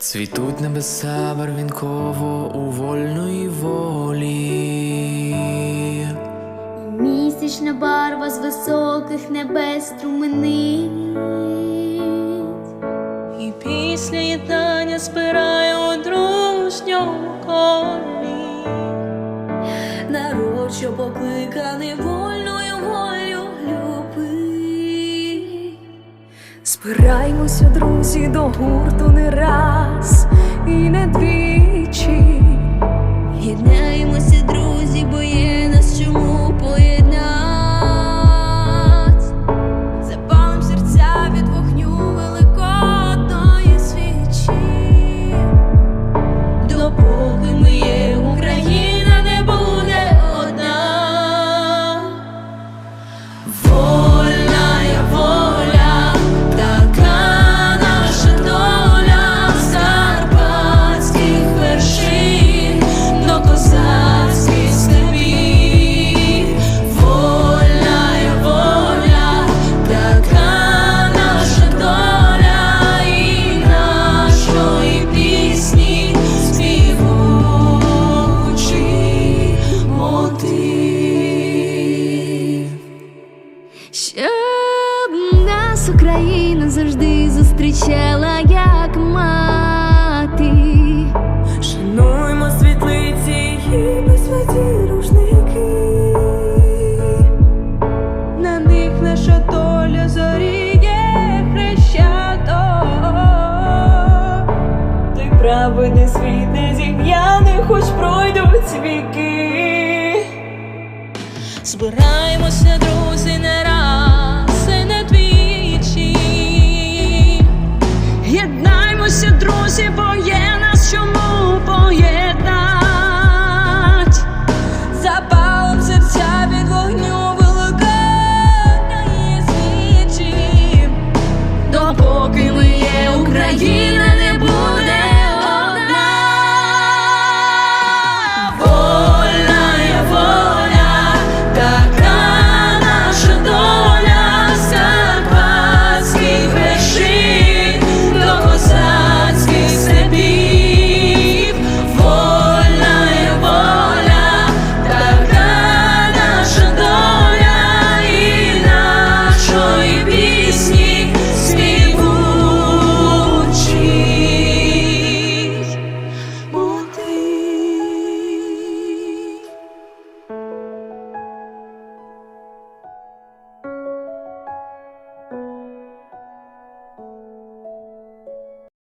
Цвітуть небеса барвінково у вольної волі. Місячна барва з високих небес струменить. І після єднання збирає у дружньому колі. Народ, що покликаний вольною волю любить. Збираємося, друзі, до гурту не раз і не двічі. Єднаємося, друзі, бо є нас чому поєднать. Запалим серця від вогню великодної свічі. Допоки ми є, Україна не буде одна. Щоб нас Україна завжди зустрічала як мати. Шануймо світлиці і безсвяті рушники. На них наша доля зоріє хрещато. Той праведний світ не зім'яний, хоч пройдуть віки. Збираємося, друзі, Згуртуємося, друзі, бо є нас чому поєднати.